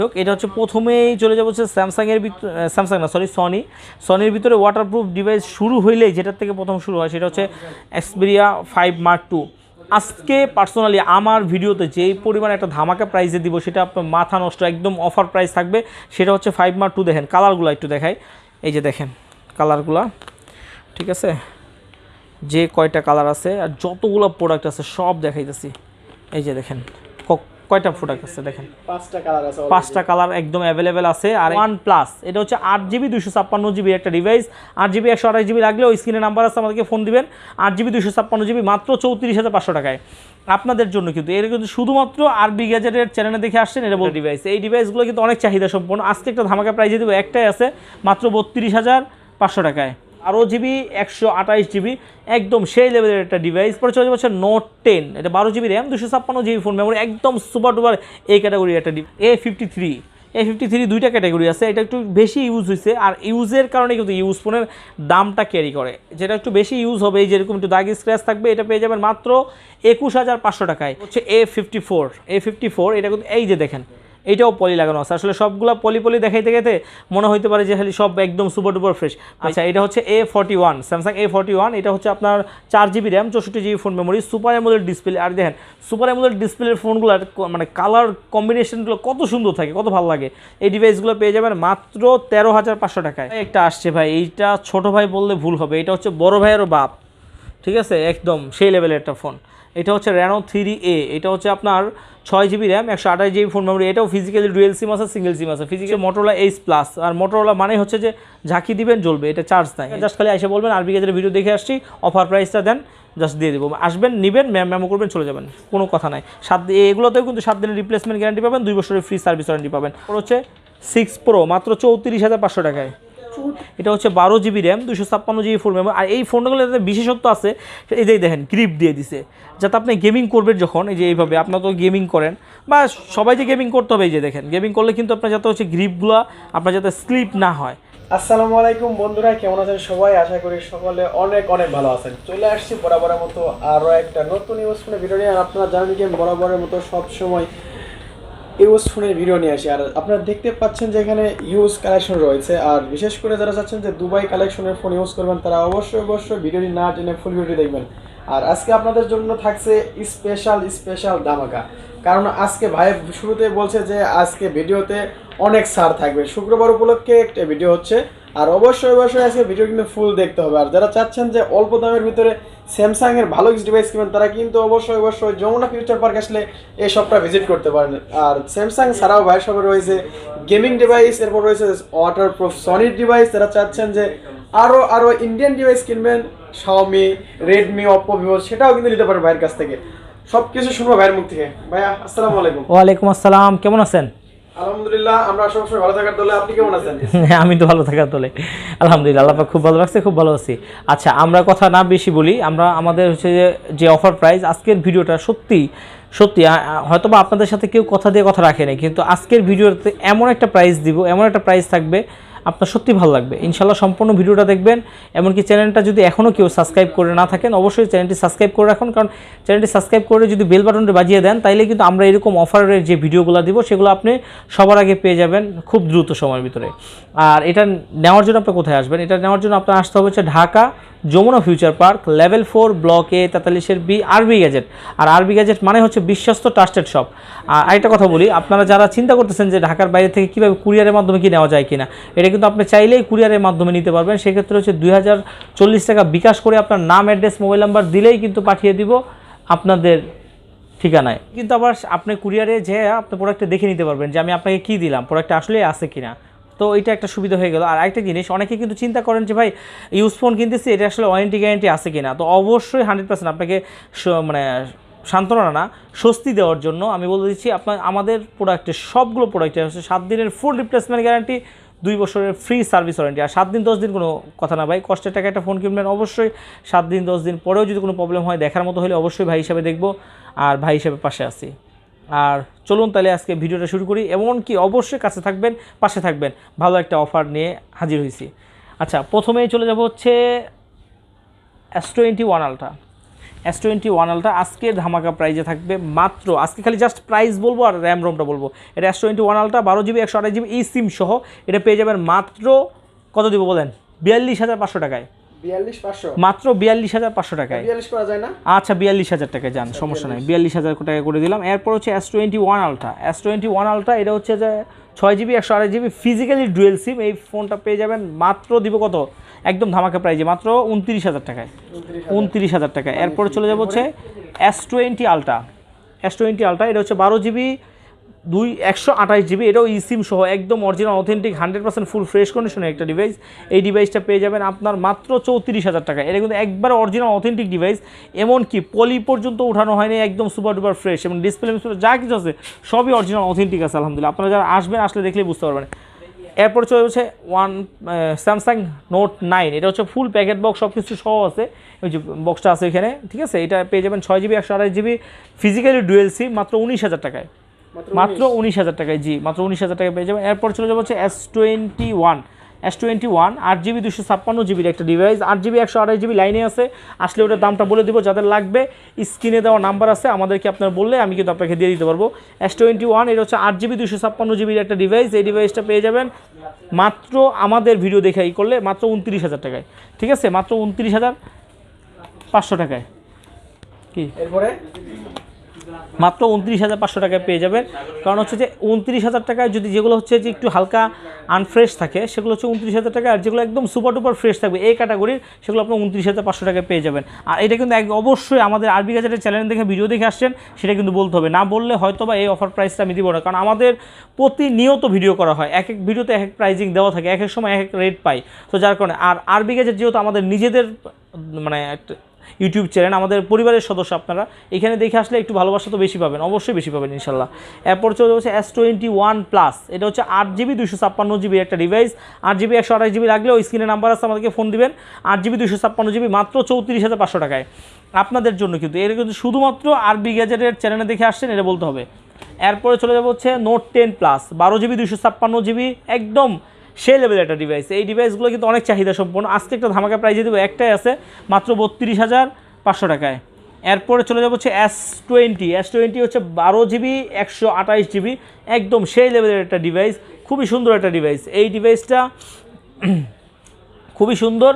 হোক, এটা হচ্ছে প্রথমেই চলে যাব হচ্ছে স্যামসাংয়ের ভিতরে স্যামসাং না সরি সনি সনির ভিতরে ওয়াটারপ্রুফ ডিভাইস শুরু হইলেই যেটার থেকে প্রথম শুরু হয়, সেটা হচ্ছে এক্সপেরিয়া ফাইভ মার্ক টু আজকে পার্সোনালি আমার ভিডিওতে যেই পরিমাণ একটা ধামাকা প্রাইসে দিব, সেটা আপনার মাথা নষ্ট, একদম অফার প্রাইস থাকবে, সেটা হচ্ছে ফাইভ মার্ক টু দেখেন। কালারগুলো একটু দেখাই। এই যে দেখেন কালারগুলো ঠিক আছে? যে কয়টা কালার আছে আর যতগুলো প্রোডাক্ট আছে সব দেখাইতেছি। এই যে দেখেন কয়টা প্রোডাক্ট আছে দেখেন? পাঁচটা কালার আছে পাঁচটা কালার একদম অ্যাভেলেবেল আছে। আর ওয়ান প্লাস এটা হচ্ছে আট জিবি দুশো ছাপ্পান্ন জিবি একটা ডিভাইস আট জিবি একশো আঠাশ জিবি লাগলে ওই স্ক্রিনে নাম্বার আছে আমাদেরকে ফোন দিবেন। আট জিবি দুশো ছাপ্পান্ন জিবি মাত্র চৌত্রিশ হাজার পাঁচশো টাকায়। আপনাদের জন্য কিন্তু এর কিন্তু শুধুমাত্র আরবি গ্যাজেটের চ্যানেলে দেখে আসছেন এটা বল ডিভাইস এই ডিভাইসগুলো কিন্তু অনেক চাহিদা সম্পন্ন আজকে একটা ধামাকা প্রাইজে দেবো একটাই আছে মাত্র বত্রিশ হাজার পাঁচশো টাকায়। বারো জিবি একশো আঠাইশ জিবি একদম সেই লেভেলের একটা ডিভাইস পরে চলে যাচ্ছে নোট টেন এটা বারো জিবি র্যাম দুশো ছাপ্পান্ন জিবি ফোন মেমোরি একদম সুপার ডুপার এই ক্যাটাগরি একটা A fifty three A fifty three দুইটা ক্যাটাগরি আছে, এটা একটু বেশি ইউজ হয়েছে আর ইউজের কারণে কিন্তু ইউজ ফোনের দামটা ক্যারি করে। যেটা একটু বেশি ইউজ হবে, এই যেরকম একটু দাগি স্ক্র্যাচ থাকবে, এটা পেয়ে যাবেন মাত্র একুশ হাজার পাঁচশো টাকায়। হচ্ছে A fifty four A fifty four এটা কিন্তু এই যে দেখেন এইটাও পলি লাগানো আছে। আসলে সবগুলো পলি পলি দেখাইতে গেতে মনে হইতে পারে যে খালি সব একদম সুপার ডুপার ফ্রেশ আচ্ছা এটা হচ্ছে A forty one Samsung A forty one এটা হচ্ছে আপনার চার জিবি র্যাম চৌষট্টি GB phone memory super AMOLED display আর দেখেন সুপার অ্যামোলেড ডিসপ্লের ফোনগুলোর মানে কালার কম্বিনেশনগুলো কত সুন্দর থাকে কত ভালো লাগে। এই ডিভাইসগুলো পেয়ে যাবেন মাত্র তেরো হাজার পাঁচশো টাকায়। একটা আসছে ভাই এইটা ছোট ভাই বললে ভুল হবে। এটা হচ্ছে বড় ভাইয়েরও বাপ ঠিক আছে? একদম সেই লেভেলের একটা ফোন এটা হচ্ছে র্যানো থ্রি এ এটা হচ্ছে আপনার ছয় জিবি র্যাম একশো আঠাশ জিবি ফোন মেমোরি এটাও ফিজিক্যালি ডুয়েল সিম আছে সিঙ্গেল সিম আছে। ফিজিক্যাল মোটরোলা এইচ প্লাস আর মোটরোলা মানে হচ্ছে যে ঝাঁকি দিবেন, জ্বলবে, এটা চার্জ নাই। জাস্ট খালি এসে বলবেন আরবি গেজের ভিডিও দেখে আসছি অফার প্রাইসটা দেন জাস্ট দিয়ে দেবো। আসবেন, নেবেন ম্যাম ম্যামো করবেন, চলে যাবেন, কোনো কথা নাই। সাত এগুলোতেও কিন্তু সাত দিনের রিপ্লেসমেন্ট গ্যারান্টি পাবেন, দুই বছরের ফ্রি সার্ভিস ওয়ারেন্টি পাবেন। ওর হচ্ছে সিক্স প্রো মাত্র চৌত্রিশ হাজার পাঁচশো টাকায়। এটা হচ্ছে বারো জিবি র্যাম দুশো ছাপ্পান্ন জিবি ফোন মেমোরি আর এই ফোনগুলোতে বিশেষত্ব আছে, এই যে দেখেন গ্রিপ দিয়ে দিছে। যাতে আপনি গেমিং করবেন যখন, এই যে এইভাবে, আপনার তো গেমিং করেন, বা সবাই যে গেমিং করতে হবে এই যে দেখেন। গেমিং করলে কিন্তু আপনার যাতে হচ্ছে গ্রিপগুলো আপনার যাতে স্লিপ না হয়। আসসালামু আলাইকুম বন্ধুরা, কেমন আছেন সবাই? আশা করি সকলে অনেক অনেক ভালো আছেন। চলে আসছি বরাবরের মতো আরও একটা নতুন ইউজ ফোনের ভিডিও নিয়ে। আপনারা জানেন আমি বরাবরের মতো সব সময় ইউজ ফোনের ভিডিও নিয়ে আসি। আর আপনারা দেখতে পাচ্ছেন যে এখানে ইউজ কালেকশন রয়েছে। আর বিশেষ করে যারা চাচ্ছেন যে দুবাই কালেকশনের ফোন ইউজ করবেন, তারা অবশ্যই অবশ্যই ভিডিওটি না টেনে ফুল ভিডিওটি দেখবেন। আর আজকে আপনাদের জন্য থাকছে স্পেশাল স্পেশাল ধামাকা। কারণ আজকে ভাই শুরুতে বলছে যে আজকে ভিডিওতে অনেক সার থাকবে। শুক্রবার উপলক্ষে একটা ভিডিও হচ্ছে। আর অবশ্যই অবশ্যই আজকে ভিডিও কিন্তু ফুল দেখতে হবে। আর যারা চাচ্ছেন যে অল্প দামের ভিতরে স্যামসাং এর ভালো কিছু ডিভাইস কিনবেন, তারা কিন্তু অবশ্যই অবশ্যই যমুনা ফিউচার পার্ক আসলে এই শপটা ভিজিট করতে পারেন। আর স্যামসাং ছাড়াও ভাইয়ের শপে রয়েছে গেমিং ডিভাইস এরপর রয়েছে ওয়াটার প্রুফ সনির ডিভাইস যারা চাচ্ছেন যে আরও আরও ইন্ডিয়ান ডিভাইস কিনবেন শাওমি রেডমি অপো ভিভো সেটাও কিন্তু নিতে পারেন ভাইয়ের কাছ থেকে। সব কিছু শুনব ভাইয়ের মুখ থেকে। ভাইয়া, আসসালামু আলাইকুম। ওয়ালাইকুম আসসালাম, কেমন আছেন? আলহামদুলিল্লাহ দলে হ্যাঁ, আমি তো ভালো থাকার তোলে আলহামদুলিল্লাহ আল্লাহ খুব ভালো লাগছে খুব ভালো আছি। আচ্ছা আমরা কথা না বেশি বলি আমরা আমাদের হচ্ছে যে যে অফার প্রাইস আজকের ভিডিওটা সত্যি সত্যি হয়তো আপনাদের সাথে কেউ কথা দিয়ে কথা রাখেনি কিন্তু আজকের ভিডিওতে এমন একটা প্রাইস দিব এমন একটা প্রাইস থাকবে আপনার সত্যি ভালো লাগবে। ইনশাল্লাহ সম্পূর্ণ ভিডিওটা দেখবেন। এমনকি চ্যানেলটা যদি এখনও কেউ সাবস্ক্রাইব করে না থাকেন, অবশ্যই চ্যানেলটি সাবস্ক্রাইব করে রাখুন। কারণ চ্যানেলটি সাবস্ক্রাইব করে যদি বেল বাটনটা বাজিয়ে দেন, তাইলে কিন্তু আমরা এরকম অফারের যে ভিডিওগুলো দিব, সেগুলো আপনি সবার আগে পেয়ে যাবেন খুব দ্রুত সময়ের ভিতরে। আর এটা নেওয়ার জন্য আপনি কোথায় আসবেন? এটা নেওয়ার জন্য আপনার আসতে হবে হচ্ছে Dhaka Jamuna Future Park level four block A তেতাল্লিশের B RB gadget আর আরবি গ্যাজেট মানে হচ্ছে বিশ্বস্ত ট্রাস্টেড শপ আর আরেকটা কথা বলি, আপনারা যারা চিন্তা করতেছেন যে ঢাকার বাইরে থেকে কীভাবে কুরিয়ারের মাধ্যমে কি নেওয়া যায় কিনা, এটা কিন্তু আপনি চাইলেই কুরিয়ারের মাধ্যমে নিতে পারবেন। সেক্ষেত্রে হচ্ছে দুই হাজার চল্লিশ টাকা বিকাশ করে আপনার নাম অ্যাড্রেস মোবাইল নাম্বার দিলেই কিন্তু পাঠিয়ে দিব আপনাদের ঠিকানায়। কিন্তু আবার আপনি কুরিয়ারে যে আপনি প্রোডাক্টটা দেখে নিতে পারবেন যে আমি আপনাকে কী দিলাম প্রোডাক্টটা আসলে আছে কিনা। তো এটা একটা সুবিধা হয়ে গেল। আর আরেকটা জিনিস, অনেকে কিন্তু চিন্তা করেন যে, ভাই ইউজ ফোন কিনতেছি, এটা আসলে ওয়ারেন্টি গ্যারেন্টি আছে কিনা? তো অবশ্যই হান্ড্রেড পার্সেন্ট আপনাকে মানে সান্ত্বনা না, স্বস্তি দেওয়ার জন্য আমি বলে দিচ্ছি, আপনার, আমাদের প্রোডাক্টের সবগুলো প্রোডাক্টে হচ্ছে সাত দিনের ফুল রিপ্লেসমেন্ট গ্যারান্টি দুই বছরের ফ্রি সার্ভিস ওয়ারেন্টি আর সাত দিন, দশ দিন কোনো কথা না ভাই, কষ্টের টাকা একটা ফোন কিনবেন অবশ্যই। সাত দিন, দশ দিন পরেও যদি কোনো প্রবলেম হয়, দেখার মতো হলে অবশ্যই ভাই হিসাবে দেখব। আর ভাই হিসাবে পাশে আসি আর চলুন তাহলে আজকে ভিডিওটা শুরু করি এমনকি অবশ্যই কাছে থাকবেন, পাশে থাকবেন। ভালো একটা অফার নিয়ে হাজির হয়েছি। আচ্ছা প্রথমেই চলে যাব হচ্ছে S twenty one ultra S twenty one ultra আজকের ধামাকা প্রাইজে থাকবে মাত্র, আজকে খালি জাস্ট প্রাইস বলব আর র্যাম রোমটা বলব। এটা এস টোয়েন্টি ওয়ান আলটা বারো জিবি একশো আঠাশ জিবি এই সিম সহ এটা পেয়ে যাবেন মাত্র কত দিব বলেন? বিয়াল্লিশ হাজার পাঁচশো টাকায়। মাত্র বিয়াল্লিশ হাজার পাঁচশো টাকায়। আচ্ছা বিয়াল্লিশ হাজার টাকায় যান সমস্যা নাই। বিয়াল্লিশ। হাজার টাকা করে দিলাম। এরপর হচ্ছে S twenty one ultra S twenty one ultra এটা হচ্ছে যে ছয় জিবি একশো আড়াই জিবি ফিজিক্যালি ডুয়েল সিম এই ফোনটা পেয়ে যাবেন মাত্র দিব কত? একদম ধামাকা প্রাইজে মাত্র উনত্রিশ হাজার টাকায়। উনত্রিশ হাজার। টাকা এরপরে চলে যাব হচ্ছে S twenty ultra S twenty ultra এটা হচ্ছে বারো জিবি দুই একশো আঠাশ জিবি, এটাও ই সিম সহ একদম original authentic hundred percent full fresh কন্ডিশনের একটা ডিভাইস এই ডিভাইসটা পেয়ে যাবেন আপনার মাত্র চৌত্রিশ হাজার টাকা। এটা কিন্তু একবার অরিজিনাল অথেন্টিক ডিভাইস এমনকি পলি পর্যন্ত উঠানো হয়নি, একদম সুপার ডুপার ফ্রেশ এবং ডিসপ্লে যা কিছু আছে, সবই অরিজিনাল অথেন্টিক আছে, আলহামদুলিল্লাহ। আপনারা যারা আসবেন, আসলে দেখলেই বুঝতে পারবেন। এরপর চলে হচ্ছে ওয়ান স্যামসাং নোট নাইন এটা হচ্ছে ফুল প্যাকেট বক্স সব কিছু সহ আছে। ওই যে বক্সটা আছে এখানে, ঠিক আছে? এটা পেয়ে যাবেন ছয় জিবি, একশো আড়াই জিবি ফিজিক্যালি ডুয়েল সিম মাত্র উনিশ হাজার টাকায়। মাত্র উনিশ। হাজার টাকায় জি মাত্র উনিশ হাজার টাকায় পেয়ে যাবেন। এরপর চলে যাব হচ্ছে S twenty one S twenty one আট জিবি দুশো ছাপ্পান্ন জিবির একটা ডিভাইস আট জিবি একশো আড়াই জিবি লাইনে আছে। আসলে ওটার দামটা বলে দিব যাদের লাগবে স্ক্রিনে দেওয়া নাম্বার আছে আমাদেরকে আপনার বললে আমি কিন্তু আপনাকে দিয়ে দিতে পারব। এস টোয়েন্টি ওয়ান এটা হচ্ছে আট জিবি দুশো ছাপ্পান্ন জিবির একটা ডিভাইস এই ডিভাইসটা পেয়ে যাবেন। মাত্র আমাদের ভিডিও দেখে এই করলে মাত্র উনত্রিশ হাজার টাকায়। ঠিক আছে? মাত্র উনত্রিশ হাজার পাঁচশো টাকায়। কি? এরপরে? মাত্র উনত্রিশ হাজার পাঁচশো টাকায় পেয়ে যাবেন। কারণ হচ্ছে যে উনত্রিশ হাজার টাকায় যদি যেগুলো হচ্ছে যে একটু হালকা আনফ্রেশ থাকে, সেগুলো হচ্ছে উনত্রিশ হাজার টাকা আর যেগুলো একদম সুপার টুপার ফ্রেশ থাকবে, এই ক্যাটাগরির সেগুলো আপনার উনত্রিশ হাজার পাঁচশো টাকায় পেয়ে যাবেন। আর এটা কিন্তু এক অবশ্যই আমাদের আরবি গাজারের চ্যানেল দেখে ভিডিও দেখে আসছেন, সেটা কিন্তু বলতে হবে। না বললে হয়তো বা এই অফার প্রাইসটা আমি দিব না। কারণ আমাদের প্রতিনিয়ত ভিডিও করা হয়। এক এক ভিডিওতে এক এক প্রাইজিং দেওয়া থাকে, এক এক সময় এক এক রেট পাই। তো যার কারণে, আর আরবি গাজের যেহেতু আমাদের নিজেদের মানে একটা ইউটিউব চ্যানেল, আমাদের পরিবারের সদস্য আপনারা। এখানে দেখে আসলে একটু ভালোবাসা তো বেশি পাবেন, অবশ্যই বেশি পাবেন ইনশাল্লাহ। এরপর চলে যাচ্ছে এস টোয়েন্টি ওয়ান প্লাস এটা হচ্ছে আট জিবি দুশো ছাপ্পান্ন জিবি একটা ডিভাইস আট জিবি একশো আঠাশ জিবি লাগলে ওই স্ক্রিনে নাম্বার আছে, আমাদেরকে ফোন দিবেন, আট জিবি দুশো ছাপ্পান্ন জিবি মাত্র চৌত্রিশ হাজার পাঁচশো টাকায়। আপনাদের জন্য কিন্তু, এর কিন্তু শুধুমাত্র আরবি গ্যাজেটের চ্যানেলে দেখে আসছেন, এটা বলতে হবে। এরপরে চলে যাব হচ্ছে নোট টেন প্লাস বারো জিবি দুশো ছাপ্পান্ন জিবি, একদম সে লেভেলের একটা ডিভাইস এই ডিভাইসগুলো কিন্তু অনেক চাহিদা সম্পন্ন। আজকে একটা ধামাকা প্রাইজে দেবো একটাই আছে মাত্র বত্রিশ হাজার পাঁচশো টাকায়। এরপরে চলে যাব হচ্ছে এস টোয়েন্টি এস টোয়েন্টি হচ্ছে বারো জিবি একশো আঠাইশ জিবি একদম সেই লেভেলের একটা ডিভাইস খুবই সুন্দর একটা ডিভাইস এই ডিভাইসটা খুবই সুন্দর।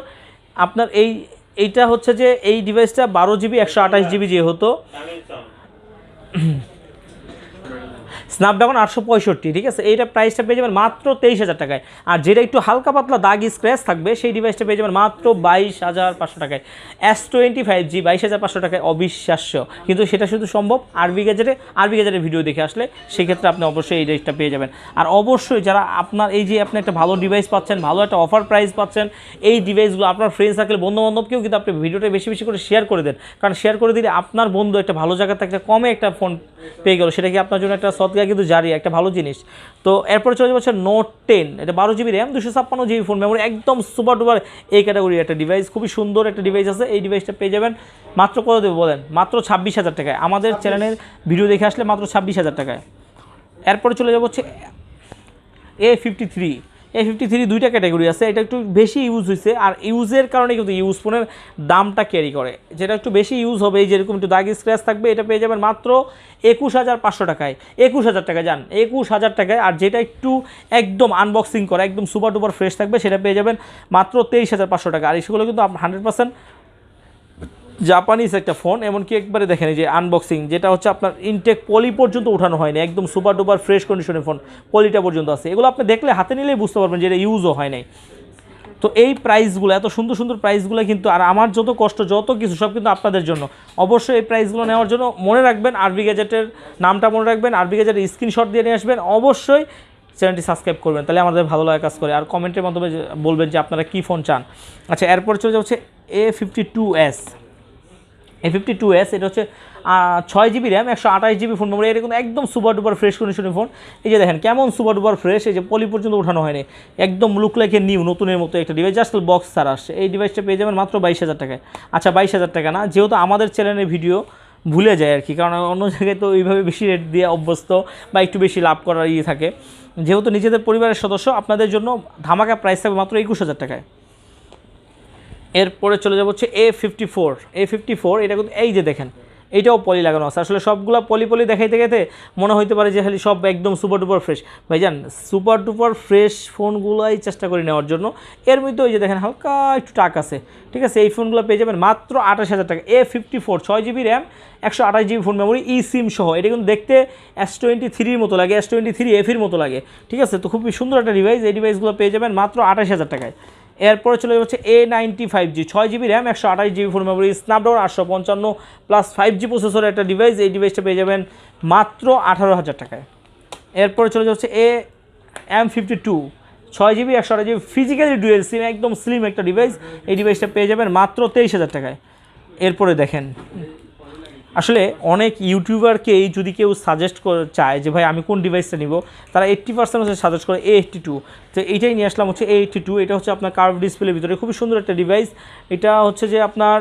আপনার এই এইটা হচ্ছে যে এই ডিভাইসটা বারো জিবি একশো আঠাশ জিবি যেহেতু স্ন্যাপড্রাগন আটশো পঁয়ষট্টি, ঠিক আছে? এইটা প্রাইসটা পেয়ে যাবেন মাত্র তেইশ হাজার টাকায়। আর যেটা একটু হালকা পাতলা দাগ স্ক্র্যাচ থাকবে, সেই ডিভাইসটা পেয়ে যাবেন মাত্র বাইশ হাজার পাঁচশো টাকায়। এস টোয়েন্টি ফাইভ জি বাইশ হাজার পাঁচশো টাকায় অবিশ্বাস্য। কিন্তু সেটা শুধু সম্ভব আরবি গেজেটে আরবি গেজেটের ভিডিও দেখে আসলে সেক্ষেত্রে আপনি অবশ্যই এই ডিভাইসটা পেয়ে যাবেন। আর অবশ্যই যারা আপনার এই যে আপনি একটা ভালো ডিভাইস পাচ্ছেন, ভালো একটা অফার প্রাইস পাচ্ছেন, এই ডিভাইসগুলো আপনার ফ্রেন্ড সার্কেল বন্ধু বান্ধবকেও কিন্তু আপনি ভিডিওটা বেশি বেশি করে শেয়ার করে দেন। কারণ শেয়ার করে দিলে আপনার বন্ধু একটা ভালো জায়গা থেকে কমে একটা ফোন পেয়ে গেল। সেটা কি আপনার জন্য একটা সৎকা কিন্তু জারি একটা ভালো জিনিস। তো এরপরে চলে যাচ্ছে নোট টেন এটা বারো জিবি র্যাম দুশো ছাপ্পান্ন জিবি ফোন মেমোরি একদম সুপার ডুপার এই ক্যাটাগরি একটা ডিভাইস খুবই সুন্দর একটা ডিভাইস আছে এই ডিভাইসটা পেয়ে যাবেন। মাত্র কত দেবে বলেন? মাত্র ছাব্বিশ হাজার টাকায়। আমাদের চ্যানেলের ভিডিও দেখে আসলে মাত্র ছাব্বিশ হাজার টাকায়। এরপরে চলে যাব হচ্ছে A fifty three A fifty three দুইটা ক্যাটাগরি আছে, এটা একটু বেশি ইউজ হয়েছে আর ইউজের কারণে কিন্তু ইউজ ফোনের দামটা ক্যারি করে। যেটা একটু বেশি ইউজ হবে, এই যেরকম একটু দাগি স্ক্র্যাচ থাকবে, এটা পেয়ে যাবেন মাত্র একুশ হাজার পাঁচশো টাকায়। একুশ হাজার টাকা যান একুশ হাজার টাকায়, আর যেটা একটু একদম আনবক্সিং করা, একদম সুপার টুপার ফ্রেশ থাকবে, সেটা পেয়ে যাবেন মাত্র তেইশ হাজার পাঁচশো টাকা। আর এসেগুলো কিন্তু হান্ড্রেড পার্সেন্ট জাপানিজ একটা ফোন, এমনকি একবারে দেখেন এই যে আনবক্সিং যেটা হচ্ছে আপনার ইনটেক পলি পর্যন্ত উঠানো হয়নি, একদম সুপার ডুপার ফ্রেশ কন্ডিশনের ফোন পলিটা পর্যন্ত আছে। এগুলো আপনি দেখলে হাতে নিলেই বুঝতে পারবেন যে এটা ইউজও হয় নাই। তো এই প্রাইসগুলো এত সুন্দর সুন্দর প্রাইসগুলো কিন্তু, আর আমার যত কষ্ট, যত কিছু, সব কিন্তু আপনাদের জন্য। অবশ্যই এই প্রাইসগুলো নেওয়ার জন্য মনে রাখবেন, আরবি গ্যাজেটের নামটা মনে রাখবেন, আরবি গ্যাজেটের স্ক্রিনশট দিয়ে নিয়ে আসবেন। অবশ্যই চ্যানেলটি সাবস্ক্রাইব করবেন, তাহলে আমাদের ভালো লাগা কাজ করে। আর কমেন্টের মাধ্যমে বলবেন যে আপনারা কী ফোন চান। আচ্ছা এরপর চলে যাচ্ছে A fifty two S A fifty two S এটা হচ্ছে ছয় জিবি র্যাম একশো আঠাশ জিবি ফোন এটা কিন্তু একদম সুপার ডুপার ফ্রেশ কন্ডিশনের ফোন এই যে দেখেন, কেমন সুপার ডুপার ফ্রেশ এই যে পলি পর্যন্ত উঠানো হয়নি। একদম লুক লাইকে নিউ নতুনের মতো একটা ডিভাইস জাস্ট বক্স ছাড়া আসছে। এই ডিভাইসটা পেয়ে যাবেন মাত্র বাইশ হাজার টাকায়। আচ্ছা বাইশ হাজার টাকা না, যেহেতু আমাদের চ্যানেলের ভিডিও ভুলে যায় আর কি, কারণ অন্য জায়গায় তো এইভাবে বেশি রেট দিয়ে অভ্যস্ত বা একটু বেশি লাভ করার ইয়ে থাকে। যেহেতু নিজেদের পরিবারের সদস্য, আপনাদের জন্য ধামাকা প্রাইস থাকবে মাত্র একুশ হাজার টাকায়। এরপরে চলে যাব হচ্ছে A fifty four A fifty four এটা কিন্তু এই যে দেখেন এইটাও পলি লাগানো আছে। আসলে সবগুলো পলি পলি দেখাইতে গেতে মনে হইতে পারে যে খালি সব একদম সুপার ডুপার ফ্রেশ ভাইজান সুপার ডুপার ফ্রেশ ফোনগুলোই চেষ্টা করি নেওয়ার জন্য। এর মধ্যে ওই যে দেখেন হালকা একটু টাক আছে। ঠিক আছে, এই ফোনগুলো পেয়ে যাবেন মাত্র আঠাশ হাজার টাকা। এ ফিফটি ফোর ছয় জিবি র্যাম একশো আঠাশ GB phone memory E SIM সহ। এটা কিন্তু দেখতে এস টোয়েন্টি থ্রির মতো লাগে এস টোয়েন্টি থ্রি এফির মতো লাগে। ঠিক আছে, তো খুবই সুন্দর একটা ডিভাইস এই ডিভাইসগুলো পেয়ে যাবেন মাত্র আঠাশ হাজার টাকায়। এরপরে চলে যাচ্ছে এ নাইনটি ফাইভ জি ছয় জিবি র্যাম একশো আঠাশ জিবি ফোন মেমোরি স্ন্যাপড্রাগন আটশো পঞ্চান্ন প্লাস ফাইভ জি প্রসেসরের একটা ডিভাইস এই ডিভাইসটা পেয়ে যাবেন মাত্র আঠারো হাজার টাকায়। এরপরে চলে যাচ্ছে এ এম ফিফটি টু ছয় জিবি একশো আঠাশ জিবি ফিজিক্যালি ডুয়েল সিম একদম স্লিম একটা ডিভাইস এই ডিভাইসটা পেয়ে যাবেন মাত্র তেইশ হাজার টাকায়। এরপরে দেখেন আসলে অনেক ইউটিউবারকেই যদি কেউ সাজেস্ট করে চায় যে ভাই আমি কোন ডিভাইসটা নিব? তারা এইট্টি পার্সেন্ট হচ্ছে সাজেস্ট করে এ এইট্টি টু তো এইটাই নিয়ে আসলাম হচ্ছে এ এইট্টি টু এটা হচ্ছে আপনার কার্ভ ডিসপ্লের ভিতরে। খুবই সুন্দর একটা ডিভাইস এটা হচ্ছে যে আপনার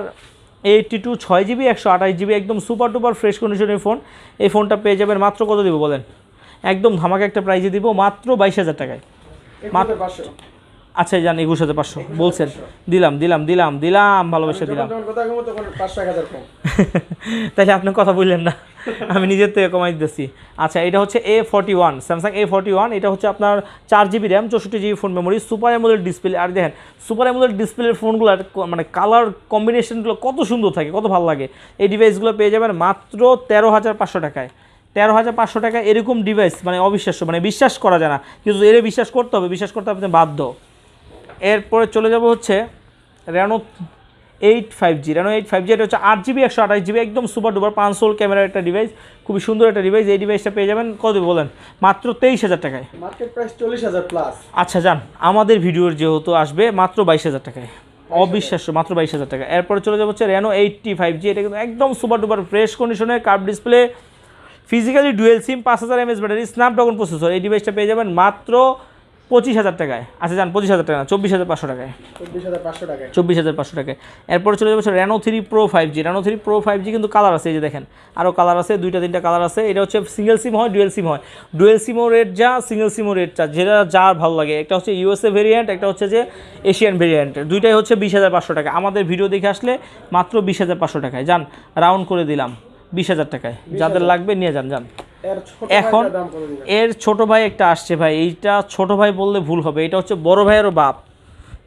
এইট্টি টু ছয় জিবি একশো আঠাশ জিবি একদম সুপার টুপার ফ্রেশ কন্ডিশনের ফোন এই ফোনটা পেয়ে যাবেন মাত্র কত দিব বলেন? একদম ধামাকা একটা প্রাইজে দিব মাত্র বাইশ হাজার টাকায়। মাত্র আচ্ছা জান একুশ হাজার পাঁচশো। বলছেন দিলাম দিলাম দিলাম দিলাম ভালোবেসে দিলাম। তাহলে আপনি কথা বললেন না। আমি নিজের থেকে কমাই দিতেছি। আচ্ছা এটা হচ্ছে A forty one Samsung A forty one এটা হচ্ছে আপনার চার জিবি র্যাম চৌষট্টি GB phone memory super AMOLED display আর দেখেন সুপার অ্যামোলেড ডিসপ্লের ফোনগুলোর মানে কালার কম্বিনেশনগুলো কত সুন্দর থাকে কত ভালো লাগে। এই ডিভাইসগুলো পেয়ে যাবেন মাত্র তেরো হাজার পাঁচশো টাকায়। তেরো হাজার পাঁচশো টাকা এরকম ডিভাইস মানে অবিশ্বাস্য মানে বিশ্বাস করা যায় না। কিন্তু এর বিশ্বাস করতে হবে বিশ্বাস করতে আপনি বাধ্য। এরপরে চলে যাব হচ্ছে Reno eight five G Reno eight five G এটা হচ্ছে আট জিবি একশো আঠাশ জিবি একদম সুপার ডুপার পাঁচশোল ক্যামেরার একটা ডিভাইস খুবই সুন্দর একটা ডিভাইস এই ডিভাইসটা পেয়ে যাবেন কত বলেন মাত্র তেইশ হাজার টাকায়। মার্কেট প্রাইস চল্লিশ হাজার প্লাস আচ্ছা যান আমাদের ভিডিওর যেহেতু আসবে মাত্র বাইশ হাজার টাকায়। অবিশ্বাস্য মাত্র বাইশ হাজার টাকা এরপরে চলে যাব হচ্ছে রেনো এইটটি ফাইভ জি এটা কিন্তু একদম সুপার ডুপার ফ্রেশ কন্ডিশনের curve display physically dual SIM পাঁচ হাজার এমএস ব্যাটারি স্ন্যাপড্রাগন প্রসেসর এই ডিভাইসটা পেয়ে যাবেন মাত্র পঁচিশ হাজার টাকায়। আচ্ছা যান পঁচিশ হাজার টাকা না চব্বিশ হাজার পাঁচশো টাকায়। চব্বিশ হাজার পাঁচশো টাকায়। চব্বিশ হাজার পাঁচশো টাকায়। এরপরে চলে যাচ্ছে Reno three pro five G Reno three pro five G কিন্তু কালার আছে এই যে দেখেন। আরও কালার আছে দুইটা তিনটা কালার আছে। এটা হচ্ছে সিঙ্গেল সিম হয় ডুয়েল সিম হয়। ডুয়েল সিমও রেট যা সিঙ্গেল সিমও রেট যা যেটা যার ভালো লাগে। একটা হচ্ছে ইউএসএ ভেরিয়েন্ট একটা হচ্ছে যে এশিয়ান ভেরিয়েন্ট দুইটাই হচ্ছে বিশ হাজার পাঁচশো টাকা। আমাদের ভিডিও দেখে আসলে মাত্র বিশ হাজার পাঁচশো টাকায়। যান রাউন্ড করে দিলাম। বিশ হাজার টাকায়। যাদের লাগবে নিয়ে যান যান। এখন এর ছোট ভাই একটা আসছে ভাই এইটা ছোট ভাই বললে ভুল হবে। এটা হচ্ছে বড় ভাইয়েরও বাপ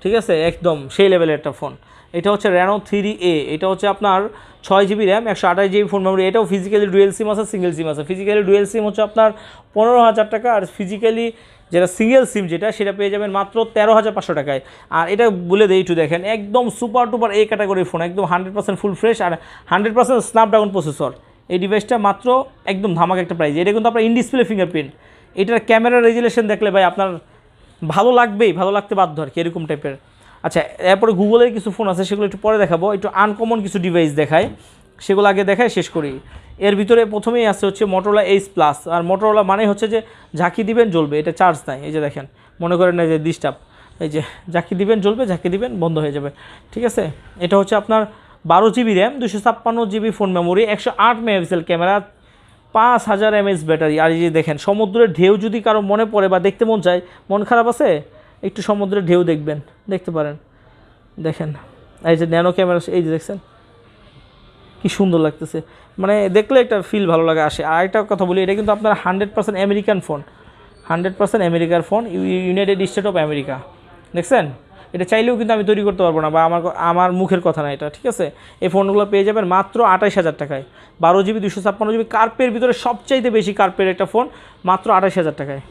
ঠিক আছে? একদম সেই লেভেলের একটা ফোন। এটা হচ্ছে র্যানো থ্রি এ এটা হচ্ছে আপনার ছয় জিবি র্যাম একশো আঠাশ জিবি ফোন মেমোরি এটাও ফিজিক্যালি ডুয়েল সিম আছে সিঙ্গেল সিম আছে। ফিজিক্যালি ডুয়েল সিম হচ্ছে আপনার পনেরো হাজার টাকা আর ফিজিক্যালি যেটা সিঙ্গেল সিম যেটা, সেটা পেয়ে যাবেন মাত্র তেরো হাজার পাঁচশো টাকায়। আর এটা বলে দেই একটু দেখেন, একদম সুপার টুপার এই ক্যাটাগরির ফোন একদম হান্ড্রেড পার্সেন্ট ফুল ফ্রেশ আর হান্ড্রেড পার্সেন্ট স্ন্যাপড্রাগন প্রসেসর এই ডিভাইসটা মাত্র একদম ধামাক একটা প্রাইস এটা কিন্তু আপনার ইন ডিসপ্লে ফিঙ্গারপ্রিন্ট এটার ক্যামেরা রেজুলেশন দেখলে ভাই আপনার ভালো লাগবেই, ভালো লাগতে বাধ্য আর কি, এরকম টাইপের আচ্ছা এরপরে গুগলের কিছু ফোন আছে, সেগুলো একটু পরে দেখাবো। একটু আনকমন কিছু ডিভাইস দেখায়। সেগুলো আগে দেখায়, শেষ করি। এর ভিতরে প্রথমেই আছে হচ্ছে মোটরোলা এইচ প্লাস আর মোটরোলা মানে হচ্ছে যে ঝাঁকি দিবেন, জ্বলবে। এটা চার্জ নাই, এই যে দেখেন। মনে করেন এই যে ডিস্টার্ব এই যে ঝাঁকি দিবেন, জ্বলবে, ঝাঁকি দিবেন, বন্ধ হয়ে যাবে। ঠিক আছে? এটা হচ্ছে আপনার বারো জিবি র্যাম দুশো ছাপ্পান্ন জিবি ফোন মেমোরি একশো আট মেগাপিক্সেল ক্যামেরা, পাঁচ হাজার এমএস ব্যাটারি। আর এই যে দেখেন, সমুদ্রের ঢেউ যদি কারও মনে পড়ে বা দেখতে মন চায়, মন খারাপ আছে? একটু সমুদ্রের ঢেউ দেখবেন, দেখতে পারেন। দেখেন, এই যে ন্যানো ক্যামেরা, এই যে দেখছেন? কি সুন্দর লাগতেছে। মানে দেখলে একটা ফিল ভালো লাগে আসে। আর একটা কথা বলি, এটা কিন্তু আপনার hundred percent American phone hundred percent আমেরিকার phone United State of America দেখছেন? এটা চাইলেও কিন্তু আমি তৈরি করতে পারব না বা আমার আমার মুখের কথা না এটা, ঠিক আছে? এই ফোনগুলো পেয়ে যাবেন মাত্র আঠাশ হাজার টাকায়। বারো জিবি দুশো ছাপ্পান্ন জিবি কার্পের ভিতরে সবচাইতে বেশি কার্পের একটা ফোন মাত্র আঠাশ হাজার টাকায়।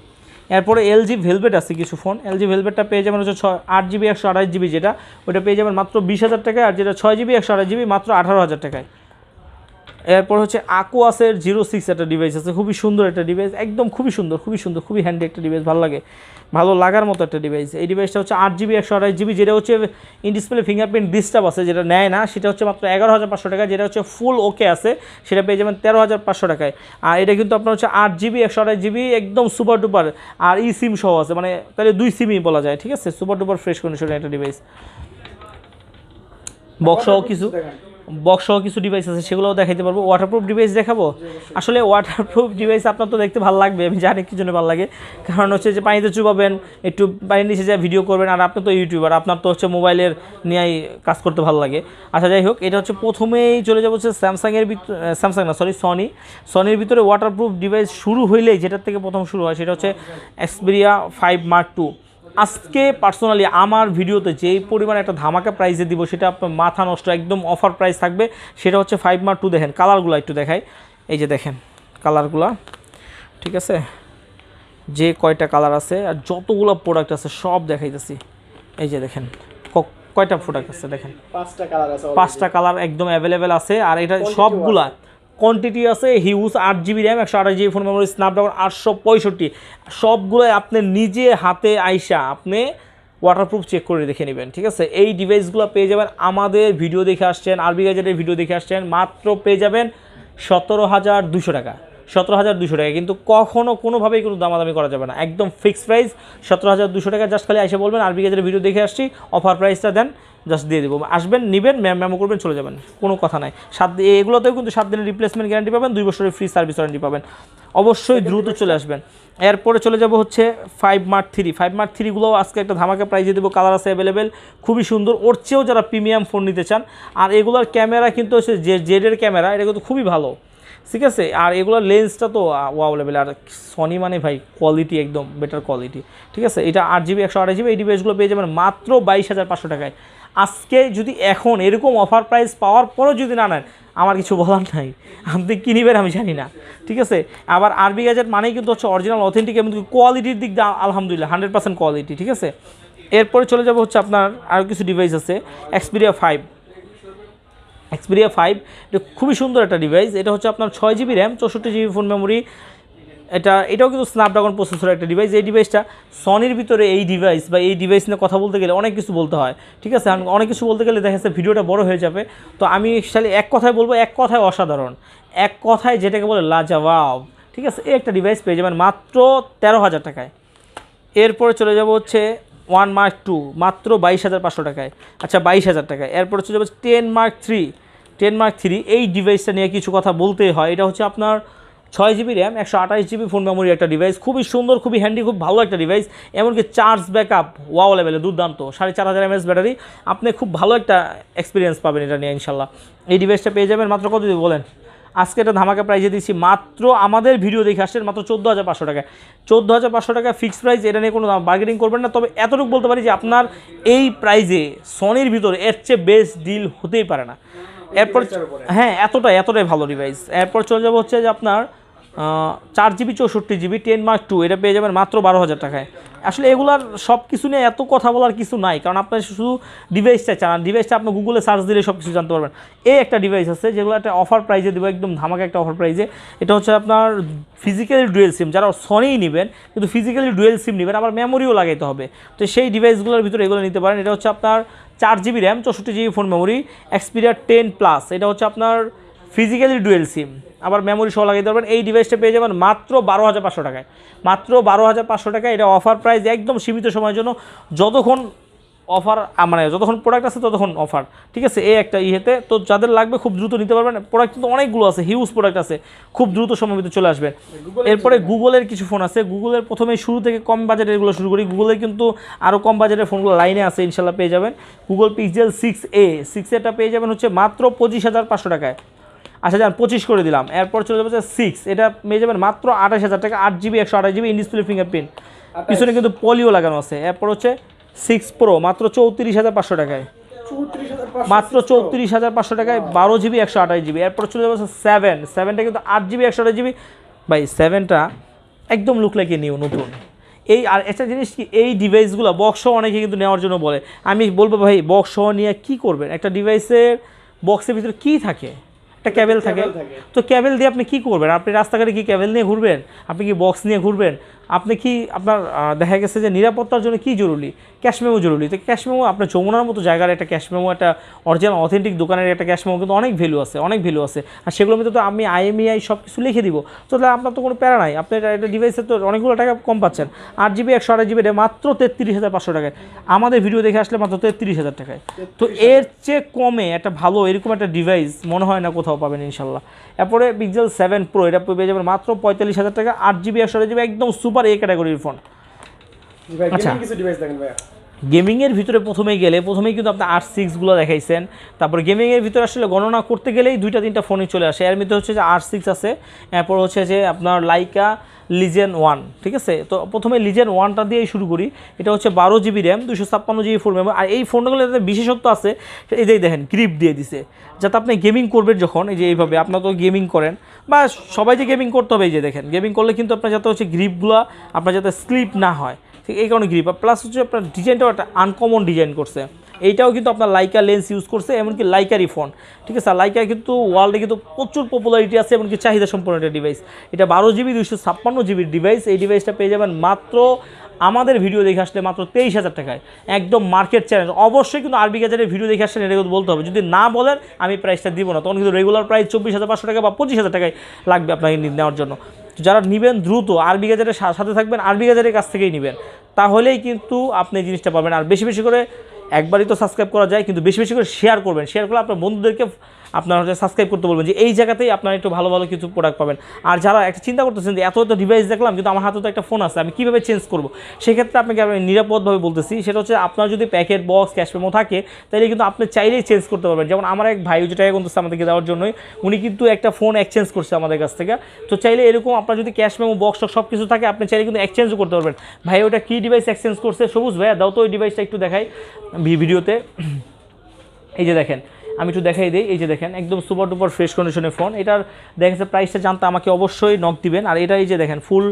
এরপরে এলজি ভেলভেট আছে কিছু ফোন এলজি ভেলভেটটা পেয়ে যাবেন হচ্ছে ছয় আট জিবি, একশো আঠাশ জিবি যেটা, ওটা পেয়ে যাবেন মাত্র বিশ হাজার টাকায়। আর যেটা ছয় জিবি, একশো আঠাশ জিবি, মাত্র আঠারো হাজার টাকায়। এরপর হচ্ছে আকোয়াসের জিরো সিক্স একটা ডিভাইস আছে, খুবই সুন্দর একটা ডিভাইস একদম খুবই সুন্দর খুবই সুন্দর, খুবই হ্যান্ডি একটা ডিভাইস ভালো লাগে, ভালো লাগার মতো একটা ডিভাইস এই ডিভাইসটা হচ্ছে আট জিবি একশো আঠাশ জিবি যেটা হচ্ছে ইন ডিসপ্লে ফিঙ্গারপ্রিন্ট ডিস্টার্ব আছে, যেটা নেয় না, সেটা হচ্ছে মাত্র এগারো হাজার পাঁচশো টাকা, যেটা হচ্ছে ফুল ওকে আছে, সেটা পেয়ে যাবেন তেরো হাজার পাঁচশো টাকায়। আর এটা কিন্তু আপনার হচ্ছে আট জিবি একশো আঠাশ জিবি একদম সুপার ডুপার আর ই সিম সহ আছে মানে তাহলে দুই সিমই বলা যায়, ঠিক আছে? সুপার ডুপার ফ্রেশ কন্ডিশনের একটা ডিভাইস বক্স সহ কিছু? দেখেন বক্স সহ কিছু ডিভাইস আছে, সেগুলোও দেখাইতে পারব। ওয়াটারপ্রুফ ডিভাইস দেখাবো? আসলে ওয়াটারপ্রুফ ডিভাইস আপনার তো দেখতে ভালো লাগবে, আমি জানি কি জন্য ভালো লাগে। কারণ হচ্ছে যে পানিতে চুবাবেন, একটু পানির নিচে যা ভিডিও করবেন, আর আপনি তো ইউটিউবার আপনার তো হচ্ছে মোবাইলের নিয়েই কাজ করতে ভালো লাগে। আচ্ছা যাই হোক, এটা হচ্ছে প্রথমেই চলে যাব হচ্ছে স্যামসাংয়ের স্যামসাং না সরি সনি সনির ভিতরে ওয়াটারপ্রুফ ডিভাইস শুরু হইলেই যেটার থেকে প্রথম শুরু হয়, সেটা হচ্ছে এক্সপেরিয়া ফাইভ মার্ক টু আজকে পার্সোনালি আমার ভিডিওতে যেই পরিমাণ একটা ধামাকা প্রাইসে দিব সেটা আপনার মাথা নষ্ট একদম অফার প্রাইস থাকবে সেটা হচ্ছে ফাইভ মার্ক টু দেখেন কালারগুলো একটু দেখাই। এই যে দেখেন কালারগুলো ঠিক আছে? যে কয়টা কালার আছে আর যতগুলো প্রোডাক্ট আছে সব দেখাইতেছি। এই যে দেখেন ক- কয়টা প্রোডাক্ট আছে দেখেন? পাঁচটা কালার আছে পাঁচটা কালার একদম অ্যাভেলেবেল আছে আর এটা সবগুলা কোয়ান্টিটি আছে হিউজ আট জিবি র্যাম একশো আঠাশ জিবি ফোন মেমোরি স্ন্যাপড্রাগন আটশো পঁয়ষট্টি। সবগুলোই আপনি নিজে হাতে আইসা আপনি ওয়াটারপ্রুফ চেক করে দেখে নেবেন, ঠিক আছে? এই ডিভাইসগুলো পেয়ে যাবেন। আমাদের ভিডিও দেখে আসছেন, আরবি গাজেটের ভিডিও দেখে আসছেন, মাত্র পেয়ে যাবেন সতেরো হাজার দুশো টাকা। সতেরো হাজার দুশো টাকা, কিন্তু কখনও কোনোভাবেই কোনো দামাদামি করা যাবে না। একদম ফিক্সড প্রাইস সতেরো হাজার দুশো টাকা জাস্ট খালি এসে বলবেন, আরবি গাজেটের ভিডিও দেখে আসছি অফার প্রাইসটা দেন। জাস্ট দিয়ে দেবো। আসবেন নেবেন ম্যাম ম্যামো করবেন চলে যাবেন। কোনো কথা নাই। সাত এগুলোতেও কিন্তু সাত দিনের রিপ্লেসমেন্ট গ্যারান্টি পাবেন দুই বছরের ফ্রি সার্ভিস ওয়ারেন্টি পাবেন। অবশ্যই দ্রুত চলে আসবেন। এরপরে চলে যাব হচ্ছে five mark three five mark থ্রিগুলোও আজকে একটা ধামাকা প্রাইজে দেবো কালার আছে অ্যাভেলেবেল খুবই সুন্দর। ওর চেয়েও যারা প্রিমিয়াম ফোন নিতে চান আর এগুলোর ক্যামেরা কিন্তু হচ্ছে যে জেডের ক্যামেরা এটা কিন্তু খুবই ভালো। ঠিক আছে? আর এগুলোর লেন্সটা তো ওয়াও লেভেল আর সনি মানে ভাই কোয়ালিটি একদম বেটার কোয়ালিটি ঠিক আছে? এটা আট জিবি একশো আঠাশ জিবি এই ডিভাইসগুলো পেয়ে যাবেন মাত্র বাইশ হাজার পাঁচশো টাকায়। আজকে যদি এখন এরকম অফার প্রাইস পাওয়ার পরেও যদি না নেন, আমার কিছু বলার নাই। আপনি কী নেবেন আমি জানি না। ঠিক আছে? আবার আরবি গ্যাজেট মানেই কিন্তু হচ্ছে অরিজিনাল অথেন্টিক এবং কোয়ালিটির দিক দিয়ে আলহামদুলিল্লাহ হান্ড্রেড পার্সেন্ট কোয়ালিটি ঠিক আছে? এরপরে চলে যাব হচ্ছে আপনার আরও কিছু ডিভাইস আছে এক্সপিরিয়া ফাইভ এক্সপিরিয়া ফাইভ এটা খুবই সুন্দর একটা ডিভাইস এটা হচ্ছে আপনার ছয় জিবি র্যাম চৌষট্টি জিবি ফোন মেমোরি এটা, এটাও কিন্তু স্ন্যাপড্রাগন প্রসেসর একটা ডিভাইস এই ডিভাইসটা সনির ভিতরে এই ডিভাইস বা এই ডিভাইস নিয়ে কথা বলতে গেলে অনেক কিছু বলতে হয়। ঠিক আছে? অনেক কিছু বলতে গেলে দেখা যাচ্ছে ভিডিওটা বড় হয়ে যাবে। তো আমি খালি এক কথায় বলব, এক কথায় অসাধারণ। এক কথায় যেটাকে বলে লাজাওয়াব ঠিক আছে? এই একটা ডিভাইস পেয়ে যাবেন মাত্র তেরো হাজার টাকায়। এরপরে চলে যাব হচ্ছে ওয়ান মার্ক টু, মাত্র বাইশ হাজার পাঁচশো টাকায়। আচ্ছা বাইশ হাজার টাকায়। এরপরে চলে যাব ten mark three. Ten mark three, এই ডিভাইসটা নিয়ে কিছু কথা বলতে হয়। এটা হচ্ছে আপনার ছয় জিবি র্যাম একশো আঠাশ জিবি ফোন মেমোরি একটা ডিভাইস খুবই সুন্দর খুবই হ্যান্ডি খুব ভালো একটা ডিভাইস এমনকি চার্জ ব্যাকআপ ওয়াও লেভেলে দুর্দান্ত সাড়ে চার হাজার এমএস ব্যাটারি আপনি খুব ভালো একটা এক্সপিরিয়েন্স পাবেন এটা নিয়ে ইনশাল্লাহ। এই ডিভাইসটা পেয়ে যাবেন মাত্র কত দিয়ে বলেন? আজকে এটা ধামাকা প্রাইজে দিচ্ছি মাত্র আমাদের ভিডিও দেখে আসছেন মাত্র চোদ্দ হাজার পাঁচশো টাকা চোদ্দ হাজার পাঁচশো টাকা ফিক্সড প্রাইস এটা নিয়ে কোনো বার্গেনিং করবেন না তবে এতটুকু বলতে পারি যে আপনার এই প্রাইজে সনির ভিতরে এর চেয়ে বেস্ট ডিল হতেই পারে না। এরপর হ্যাঁ এতটাই এতটাই ভালো ডিভাইস এরপর চলে যাব হচ্ছে যে আপনার চার জিবি, চৌষট্টি জিবি টেন মার্ক টু এটা পেয়ে যাবেন মাত্র বারো হাজার টাকায়। আসলে এগুলার সব কিছু নিয়ে এত কথা বলার কিছু নাই, কারণ আপনার শুধু ডিভাইসটা চান ডিভাইসটা আপনি গুগলে সার্চ দিলে সব কিছু জানতে পারবেন। এই একটা ডিভাইস আছে, যেগুলো একটা অফার প্রাইজে দেবো, একদম ধামাকা একটা অফার প্রাইজে এটা হচ্ছে আপনার ফিজিক্যালি ডুয়েল সিম যারা সনিই নেবেন, কিন্তু ফিজিক্যালি ডুয়েল সিম নেবেন, আবার মেমোরিও লাগাইতে হবে। তো সেই ডিভাইসগুলোর ভিতরে এগুলো নিতে পারেন। এটা হচ্ছে আপনার চার জিবি র্যাম চৌষট্টি GB phone memory Xperia ten plus এটা হচ্ছে আপনার ফিজিক্যালি ডুয়েল সিম আবার মেমোরি সহ লাগিয়ে পারবেন। এই ডিভাইসটা পেয়ে যাবেন মাত্র বারো হাজার পাঁচশো টাকায়। মাত্র বারো হাজার পাঁচশো টাকায় এটা অফার প্রাইস একদম সীমিত সময়ের জন্য যতক্ষণ অফার মানে যতক্ষণ প্রোডাক্ট আছে ততক্ষণ অফার ঠিক আছে? এই একটা ইয়েতে। তো যাদের লাগবে খুব দ্রুত নিতে পারবেন। প্রোডাক্ট কিন্তু অনেকগুলো আছে হিউজ প্রোডাক্ট আছে। খুব দ্রুত সময়ের ভিতরে চলে আসবে। এরপরে গুগলের কিছু ফোন আছে। গুগলের প্রথমে শুরু থেকে কম বাজেটের এগুলো শুরু করি। গুগলের কিন্তু আরও কম বাজেটের ফোনগুলো লাইনে আছে ইনশাল্লাহ পেয়ে যাবেন। Google Pixel six A six এটা পেয়ে যাবেন হচ্ছে মাত্র পঁচিশ হাজার পাঁচশো টাকায়। আচ্ছা যান পঁচিশ করে দিলাম। এরপর চলে যাবে সিক্স এটা মেয়ে যাবেন মাত্র আঠাশ হাজার টাকা আট জিবি একশো আঠাশ জিবি ইনডিসপ্লে ফিঙ্গারপ্রিন্ট পিছনে কিন্তু পলিও লাগানো আছে। এরপর হচ্ছে সিক্স প্রো মাত্র চৌত্রিশ হাজার পাঁচশো টাকায়। মাত্র চৌত্রিশ হাজার পাঁচশো টাকায় বারো জিবি একশো আঠাশ জিবি এরপর চলে যাবে সেভেন সেভেনটা কিন্তু আট জিবি একশো আঠাশ জিবি ভাই সেভেনটা একদম লুক লাগে নিউ নতুন। এই আর একটা জিনিস কি এই ডিভাইসগুলো বক্স অনেকে কিন্তু নেওয়ার জন্য বলে। আমি বলব ভাই বক্স নিয়ে কি করবেন? একটা ডিভাইসের বক্সের ভিতরে কি থাকে? একটা ক্যাবেল থাকে। তো ক্যাবেল দিয়ে আপনি কি করবেন? আপনি রাস্তাঘাটে কি ক্যাবেল নিয়ে ঘুরবেন? আপনি কি বক্স নিয়ে ঘুরবেন? আপনি কি আপনার দেখা গেছে যে নিরাপত্তার জন্য কি জরুরি? ক্যাশ মেমো জরুরি। তো ক্যাশ মেমো আপনার যমুনার মতো জায়গার একটা ক্যাশ মেমো একটা অরিজিনাল অথেন্টিক দোকানের একটা ক্যাশ মেমো কিন্তু অনেক ভ্যালু আছে অনেক ভ্যালু আছে। আর সেগুলোর মধ্যে তো আমি আইএমইআই সব কিছু লিখে দিব। তো তাহলে আপনার তো কোনো প্যারা নাই। আপনি এটা একটা ডিভাইসে তো অনেকগুলো টাকা কম পাচ্ছেন। আট জিবি একশো আঠাশ জিবি মাত্র তেত্রিশ হাজার পাঁচশো টাকায়। আমাদের ভিডিও দেখে আসলে মাত্র তেত্রিশ হাজার টাকায়। তো এর চেয়ে কমে একটা ভালো এরকম একটা ডিভাইস মনে হয় না কোথাও পাবেন ইনশাল্লাহ। এরপরে পিক্সেল সেভেন প্রো এটা পেয়ে যাবেন মাত্র পঁয়তাল্লিশ হাজার টাকা। আট জিবি একশো জিবি একদম সুপার এ ক্যাটাগরির ফোন আচ্ছা। কিছু ডিভাইস দেখেন ভাইয়া গেমিংয়ের ভিতরে প্রথমেই গেলে, প্রথমেই কিন্তু আপনি আর সিক্সগুলো দেখাইছেন। তারপর গেমিংয়ের ভিতরে আসলে গণনা করতে গেলেই দুইটা, তিনটা ফোনই চলে আসে। এর মধ্যে হচ্ছে যে আর সিক্স আছে, এরপর হচ্ছে যে আপনার লাইকা লিজেন ওয়ান ঠিক আছে? তো প্রথমে লিজেন ওয়ানটা দিয়েই শুরু করি। এটা হচ্ছে বারো জিবি র্যাম দুশো ছাপ্পান্ন জিবি ফোন মেমোরি আর এই ফোনগুলো যাতে বিশেষত্ব আছে, এই যে দেখেন গ্রিপ দিয়ে দিছে। যাতে আপনি গেমিং করবেন যখন, এই যে এইভাবে, আপনার তো গেমিং করেন, বা সবাই যে গেমিং করতে হবে এই যে দেখেন। গেমিং করলে কিন্তু আপনার যাতে হচ্ছে গ্রিপগুলো আপনার যাতে স্লিপ না হয়। ঠিক এই কারণে গ্রিপ প্লাস হচ্ছে আপনার ডিজাইনটাও একটা আনকমন ডিজাইন করছে। এইটাও কিন্তু আপনার লাইকা লেন্স ইউজ করছে, এমনকি লাইকারই ফোন ঠিক আছে লাইকা কিন্তু ওয়ার্ল্ডে কিন্তু প্রচুর পপুলারিটি আছে, এমনকি চাহিদা সম্পন্ন একটা ডিভাইস এটা বারো জিবি দুইশো ছাপ্পান্ন জিবির ডিভাইস এই ডিভাইসটা পেয়ে যাবেন মাত্র আমাদের ভিডিও দেখে আসলে মাত্র তেইশ হাজার টাকায়। একদম মার্কেট চ্যালেঞ্জ অবশ্যই কিন্তু আরবি গাজারের ভিডিও দেখে আসলে এটা কিন্তু বলতে হবে। যদি না বলেন, আমি প্রাইসটা দিব না। তখন কিন্তু রেগুলার প্রাইস চব্বিশ হাজার পাঁচশো টাকা বা পঁচিশ হাজার টাকায় লাগবে আপনাকে নেওয়ার জন্য। যারা নেবেন দ্রুত আরবি গাজারের সাথে থাকবেন আরবি গাজারের কাছ থেকেই নেবেন। তাহলেই কিন্তু আপনি এই জিনিসটা পাবেন। আর বেশি বেশি করে একবারই তো সাবস্ক্রাইব করা যায়, কিন্তু বেশি বেশি করে শেয়ার করবেন। শেয়ার করলে আপনার বন্ধুদেরকে আপনার হচ্ছে সাবস্ক্রাইব করতে বলবেন যে এই জায়গাতেই আপনার একটু ভালো ভালো কিছু প্রোডাক্ট পাবেন। আর যারা একটা চিন্তা করতেছেন যে এত এত ডিভাইস দেখলাম, কিন্তু আমার হাতে তো একটা ফোন আছে, আমি কীভাবে চেঞ্জ করব? সেক্ষেত্রে আপনাকে আমি নিরাপদভাবে বলতেছি, সেটা হচ্ছে আপনার যদি প্যাকেট বক্স ক্যাশ মেমো থাকে, তাহলে কিন্তু আপনি চাইলেই চেঞ্জ করতে পারবেন। যেমন আমার এক ভাই যেটা করতেছে আমাদেরকে দেওয়ার জন্যই, উনি কিন্তু একটা ফোন এক্সচেঞ্জ করছে আমাদের কাছ থেকে। তো চাইলে এরকম আপনার যদি ক্যাশ মেমো বক্স সব কিছু থাকে, আপনি চাইলে কিন্তু এক্সচেঞ্জও করতে পারবেন। ভাই, ওটা কী ডিভাইস এক্সচেঞ্জ করছে? সবুজ ভাইয়া, দাও তো ওই ডিভাইসটা একটু দেখাই ভিডিওতে। এই যে দেখেন আমি একটু দেখাই দিই, এই যে দেখেন, একদম সুপার টুপার ফ্রেশ কন্ডিশনের ফোন। এটার দেখা যাচ্ছে প্রাইসটা জানতে আমাকে অবশ্যই নক দিবেন। আর এটা এই যে দেখেন ফুল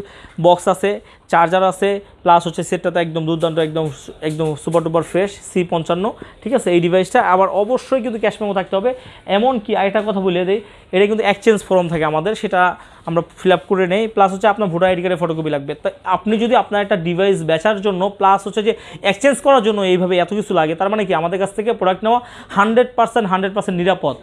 বক্স আছে। চার্জার আছে প্লাস হচ্ছে সেটটা তো একদম দুর্দান্ত, একদম একদম সুপার টুপার ফ্রেশ সি পঞ্চান্ন, ঠিক আছে? এই ডিভাইসটা আবার অবশ্যই কিন্তু ক্যাশ মেমো থাকতে হবে। এমন কি আরেকটা কথা বলে দিই, এটা কিন্তু এক্সচেঞ্জ ফর্ম থাকে আমাদের, সেটা আমরা ফিল আপ করে নেই প্লাস হচ্ছে আপনার ভোটার আইডি কার্ডের ফটোকপি লাগবে। তাই আপনি যদি আপনার একটা ডিভাইস বেচার জন্য প্লাস হচ্ছে যে এক্সচেঞ্জ করার জন্য এইভাবে এত কিছু লাগে, তার মানে কি? আমাদের কাছ থেকে প্রোডাক্ট নেওয়া হান্ড্রেড পার্সেন্ট হান্ড্রেড পার্সেন্ট নিরাপদ।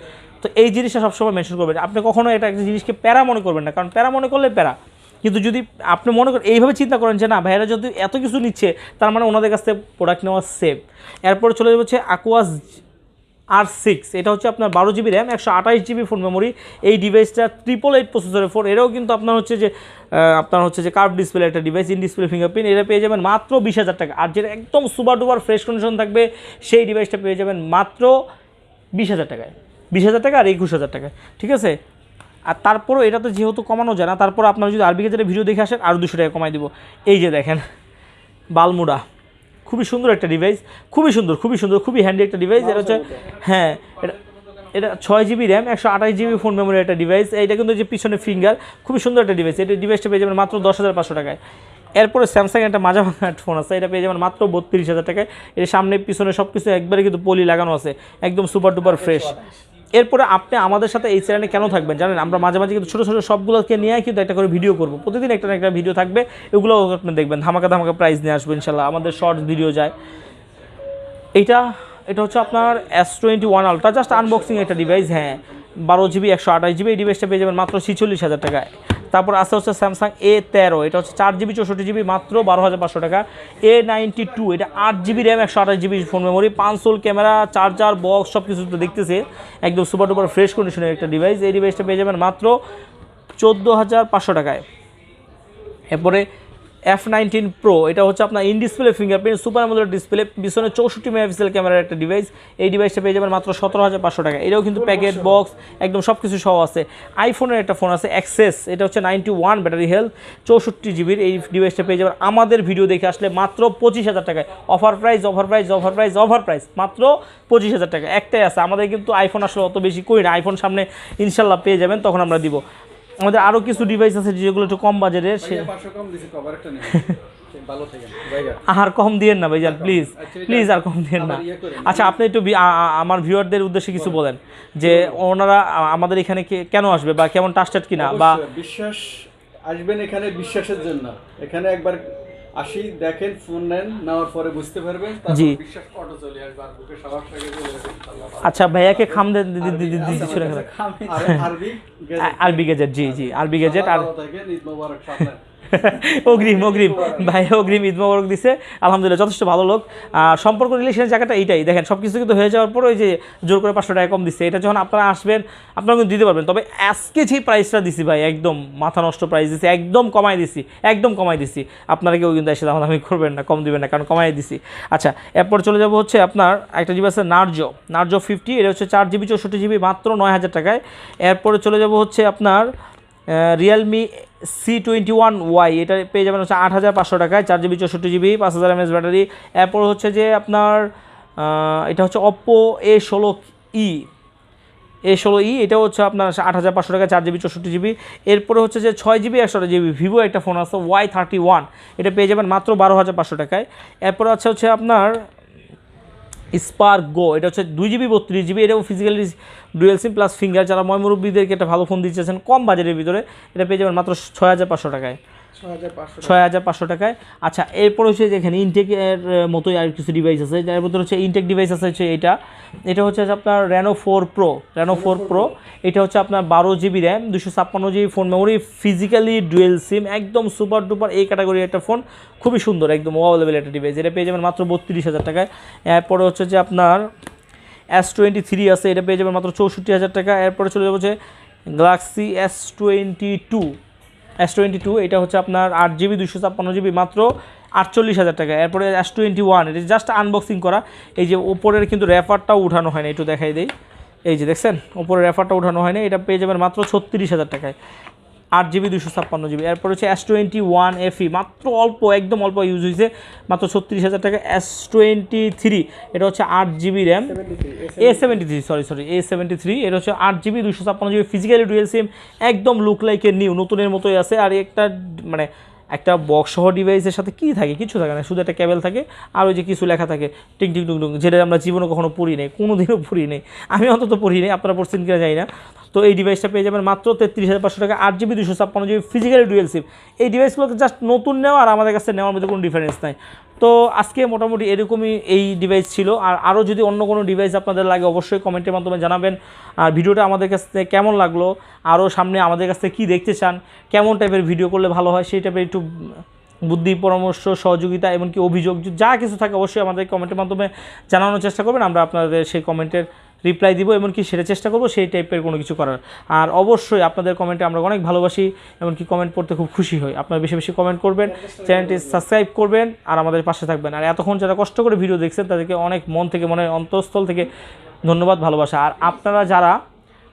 তো এই জিনিসটা সবসময় মেনশন করবেন। আপনি কখনো এটা একটা জিনিসকে প্যারা মনে করবেন না, কারণ প্যারা মনে করলে প্যারা। কিন্তু যদি আপনি মনে করেন, এইভাবে চিন্তা করেন যে না, ভাইয়েরা যদি এত কিছু নিচ্ছে, তার মানে ওনাদের কাছ থেকে প্রোডাক্ট নেওয়া সেফ এরপরে চলে যাচ্ছে aquas আর সিক্স এটা হচ্ছে আপনার বারো জিবি র্যাম একশো আঠাশ জিবি ফোন মেমোরি এই ডিভাইসটা ট্রিপল এইট প্রসেসরের ফোন এটাও কিন্তু আপনার হচ্ছে যে আপনার হচ্ছে যে কার্ভ ডিসপ্লে একটা ডিভাইস ইন ডিসপ্লে ফিঙ্গারপ্রিন্ট এটা পেয়ে যাবেন মাত্র বিশ হাজার টাকা। আর যেটা একদম সুপার ডুপার ফ্রেশ কন্ডিশন থাকবে, সেই ডিভাইসটা পেয়ে যাবেন মাত্র বিশ হাজার টাকায়। বিশ হাজার টাকা আর একুশ হাজার টাকায়। ঠিক আছে? আর তারপরও এটা তো যেহেতু কমানো যায় না তারপর আপনারা যদি আরবি গেজের ভিডিও দেখে আসেন আরও দুশো টাকা কমাই দিব। এই যে দেখেন বালমুডা। খুবই সুন্দর একটা ডিভাইস খুবই সুন্দর খুবই সুন্দর খুবই হ্যান্ডি একটা ডিভাইস এটা হচ্ছে হ্যাঁ এটা এটা ছয় জিবি র্যাম একশো আঠাশ জিবি ফোন মেমোরি একটা ডিভাইস এটা কিন্তু যে পিছনে ফিঙ্গার খুবই সুন্দর একটা ডিভাইস এটা ডিভাইসটা পেয়ে যাবেন মাত্র দশ হাজার পাঁচশো টাকায়। এরপরে স্যামসাং একটা মাজা ভাঙা ফোন আছে এটা পেয়ে যাবেন মাত্র বত্রিশ হাজার টাকায়। এর সামনে পিছনে সব কিছু একবারে কিন্তু পলি লাগানো আছে একদম সুপার ডুপার ফ্রেশ এরপরে আপনি আমাদের সাথে এই চ্যানেলে কেন থাকবেন জানেন? আমরা মাঝে মাঝে কিন্তু ছোটো ছোটো সবগুলোকে নিয়ে কিন্তু একটা করে ভিডিও করব। প্রতিদিন একটা না একটা ভিডিও থাকবে, এগুলো আপনি দেখবেন। ধামাকা ধামাকা প্রাইজ নিয়ে আসবেন ইনশাল্লাহ। আমাদের শর্টস ভিডিও যায়। এটা এটা হচ্ছে আপনার S twenty one ultra just unboxing একটা ডিভাইস হ্যাঁ। বারো জিবি একশো আঠাশ জিবি এই ডিভাইসটা পেয়ে যাবেন মাত্র ছিচল্লিশ হাজার টাকায়। তারপর আস্তে হচ্ছে স্যামসাং এ তেরো, এটা হচ্ছে চার জিবি, চৌষট্টি জিবি, মাত্র বারো হাজার পাঁচশো টাকা। এ নাইনটি টু এটা আট জিবি র্যাম একশো আঠাশ জিবি ফোন মেমোরি পাঁচশোল ক্যামেরা চার্জার বক্স সব কিছু তো দেখতেছে। একদম সুপার টুপার ফ্রেশ কন্ডিশনের একটা ডিভাইস এই ডিভাইসটা পেয়ে যাবেন মাত্র চোদ্দ হাজার পাঁচশো টাকায়। এরপরে এফ নাইনটিন প্রো এটা হচ্ছে আপনার in display fingerprint super AMOLED display পিছনে চৌষট্টি মেগাপিক্সেল ক্যামেরার একটা ডিভাইস এই ডিভাইসটা পেয়ে যাবেন মাত্র সতেরো হাজার পাঁচশো টাকা। এটাও কিন্তু প্যাকেট বক্স একদম সব কিছু সহ আছে। আইফোনের একটা ফোন আছে অ্যাক্সেস এটা হচ্ছে নাইনটি ওয়ান ব্যাটারি হেলথ চৌষট্টি জিবির এই ডিভাইসটা পেয়ে যাবেন। আমাদের ভিডিও দেখে আসলে মাত্র পঁচিশ হাজার টাকায়। Offer price offer price offer price offer price মাত্র পঁচিশ হাজার টাকা একটাই আছে। আমাদের কিন্তু আইফোন আসলে অত বেশি করি না। আইফোন সামনে ইনশাল্লাহ পেয়ে যাবেন তখন আমরা দিব। আমাদের আরও কিছু ডিভাইস আছে যেগুলো একটু কম বাজারে সে আর কম দিয়েন না ভাইজান প্লিজ প্লিজ আর কম দিয়েন না। আবার ইয়ে। আচ্ছা আপনি একটু আমার ভিউয়ারদের উদ্দেশ্যে কিছু বলেন। যে ওনারা আমাদের এখানে কেন আসবে বা কেমন টাস্টেড কিনা বা বিশ্বাস আসবেন এখানে বিশ্বাসের জন্য। এখানে একবার আসি দেখেন ফোন নেন নেওয়ার পরে বুঝতে পারবেন জি। বিশ্বাস অটো চলে আসবে আর বুকে সবার থেকে চলে আসবে আচ্ছা ভাইয়াকে খাম দে আরবি- দিচ্ছি রেখে আর- আরবি গেজেট। জি জি আরবি গেজেট আর ঈদ মোবারক সামনে। অগ্রিম অগ্রিম। ভাই, অগ্রিম ঈদ মোবারক দিছে। আলহামদুলিল্লাহ, যথেষ্ট ভালো লোক। সম্পর্ক রিলেশনের জায়গাটা এইটাই। দেখেন সব কিছু কিন্তু হয়ে যাওয়ার পর ওই যে জোর করে পাঁচশো টাকা কম দিচ্ছে। এটা যখন আপনারা আসবেন, আপনারা কিন্তু দিতে পারবেন। তবে আজকে যে প্রাইসটা দিছি ভাই, একদম মাথা নষ্ট প্রাইস দিছি। একদম কমাই দিছি, একদম কমাই দিছি। আপনারা কেউ কিন্তু এসে দামাদামি করবেন না, কম দিবেন না, কারণ কমাই দিছি। আচ্ছা এরপর চলে যাব হচ্ছে আপনার একটা জিবি আছে নার্জো নার্জো ফিফটি এটা হচ্ছে চার জিবি চৌষট্টি জিবি মাত্র নয় হাজার টাকায়। এরপরে চলে যাব হচ্ছে আপনার Realme C twenty one Y এটা পেয়ে যাবেন হচ্ছে আট হাজার পাঁচশো টাকায়, চার জিবি চৌষট্টি জিবি পাঁচ হাজার এমএস ব্যাটারি। এরপর হচ্ছে যে আপনার এটা হচ্ছে অপ্পো এ ষোলো ই এ ষোলো ই এটা হচ্ছে আপনার আট হাজার পাঁচশো টাকা চার জিবি চৌষট্টি জিবি এরপরে হচ্ছে যে ছয় জিবি একশো জিবি ভিভো একটা ফোন আছে ওয়াই থার্টি ওয়ান এটা পেয়ে যাবেন মাত্র বারো হাজার পাঁচশো টাকায়। এরপরে আছে হচ্ছে আপনার স্পার্ক গো এটা হচ্ছে দুই জিবি বত্রিশ জিবি এটাও physically dual SIM plus finger যারা ময়মুরব্বীদেরকে একটা ভালো ফোন দিচ্ছেন কম বাজারের ভিতরে, এটা পেয়ে যাবেন মাত্র ছয় হাজার পাঁচশো টাকায়। ছয় হাজার পাঁচশো ছয় হাজার পাঁচশো টাকায়। আচ্ছা এরপর হচ্ছে যে এখানে ইনটেকের মতোই আর কিছু ডিভাইস আছে। যার মধ্যে হচ্ছে ইনটেক ডিভাইস আছে হচ্ছে এটা। এটা হচ্ছে আপনার Reno four pro Reno four pro এটা হচ্ছে আপনার বারো জিবি র্যাম দুশো ছাপ্পান্ন GB phone memory physically dual SIM একদম সুপার ডুপার এই ক্যাটাগরির একটা ফোন খুবই সুন্দর একদম অ্যাভেলেবেল একটা ডিভাইস এটা পেয়ে যাবেন মাত্র বত্রিশ হাজার টাকায়। এরপরে হচ্ছে যে আপনার এস টোয়েন্টি থ্রি আছে এটা পেয়ে যাবেন মাত্র চৌষট্টি হাজার টাকা। এরপরে চলে যাব যে Galaxy S twenty two S twenty two এটা হচ্ছে আপনার আট জিবি দুশো ছাপ্পান্ন জিবি মাত্র আটচল্লিশ হাজার টাকা। এরপরে এস টোয়েন্টি ওয়ান এটা জাস্ট আনবক্সিং করা। এই যে ওপরের কিন্তু র্যাপারটাও উঠানো হয় না একটু দেখাই দেয় এই যে দেখছেন, ওপরে রেফারটা উঠানো হয়নি, এটা পেয়ে যাবেন মাত্র ছত্রিশ হাজার টাকায়। আট জিবি দুশো ছাপ্পান্ন জিবি। এরপর হচ্ছে এস টোয়েন্টি ওয়ান এফি মাত্র অল্প একদম অল্প ইউজ হয়েছে। মাত্র ছত্রিশ হাজার টাকা এস টোয়েন্টি থ্রি। এটা হচ্ছে আট GB RAM. A seventy three sorry sorry A seventy three এটা হচ্ছে আট জিবি দুশো ছাপ্পান্ন জিবি ফিজিক্যালি ডুয়েল সিম একদম লুক লাইক এ নিউ নতুনের মতোই আছে। আর একটা মানে একটা বক্স সহ ডিভাইসের সাথে কী থাকে? কিছু থাকে না শুধু একটা কেবল থাকে। আর ওই যে কিছু লেখা থাকে টিং টিং টুং টুং যেটা আমরা জীবনে কখনো পড়ি নেই কোনো দিনও পড়ি নেই। আমি অন্তত পড়ি নেই আপনারা পড়ছেন কিনা জানি না। তো এই ডিভাইসটা পেয়ে যাবেন মাত্র তেত্রিশ হাজার পাঁচশো টাকা, আট জিবি দুশো ছাপ্পান্ন জিবি ফিজিক্যালি ডুয়েল সিম এই ডিভাইসগুলোকে জাস্ট নতুন নেওয়া আর আমাদের কাছে নেওয়ার মধ্যে কোনো ডিফারেন্স নাই। তো আজকে মোটামুটি এরকমই এই ডিভাইস ছিল। আর আরও যদি অন্য কোনো ডিভাইস আপনাদের লাগে, অবশ্যই কমেন্টের মাধ্যমে জানাবেন। আর ভিডিওটা আমাদের কাছ থেকে কেমন লাগল? আরও সামনে আমাদের কাছ থেকে কী দেখতে চান? কেমন টাইপের ভিডিও করলে ভালো হয়? সেই টাইপের একটু বুদ্ধি, পরামর্শ, সহযোগিতা এমনকি অভিযোগ, যা কিছু থাকে অবশ্যই আমাদের কমেন্টের মাধ্যমে জানানোর চেষ্টা করবেন। আমরা আপনাদের সেই কমেন্টের রিপ্লাই দিব, এমনকি সেটা চেষ্টা করব, সেই টাইপের কোনো কিছু করার। আর অবশ্যই আপনাদের কমেন্টে আমরা অনেক ভালোবাসি, এমনকি কমেন্ট পড়তে খুব খুশি হই। আপনারা বেশি বেশি কমেন্ট করবেন চ্যানেলটি সাবস্ক্রাইব করবেন, আর আমাদের পাশে থাকবেন। আর এতক্ষণ যারা কষ্ট করে ভিডিও দেখছেন, তাদেরকে অনেক মন থেকে মনে অন্তঃস্থল থেকে ধন্যবাদ, ভালোবাসা। আর আপনারা যারা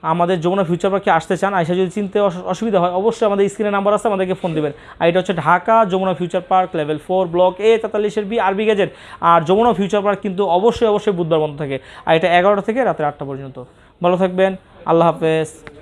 আমাদের যমুনা ফিউচার পার্কে আসতে চান, আইসা যদি চিনতে অস- অসুবিধা হয়, অবশ্যই আমাদের স্ক্রিনে নাম্বার আছে, আমাদেরকে ফোন দেবেন। আর এটা হচ্ছে Dhaka Jamuna future park level four block A তেতাল্লিশের B RB gadget আর যমুনা ফিউচার পার্ক কিন্তু অবশ্যই অবশ্যই বুধবার বন্ধ থাকে। আর এটা এগারোটা থেকে রাতের আটটা পর্যন্ত। ভালো থাকবেন, আল্লাহ হাফেজ।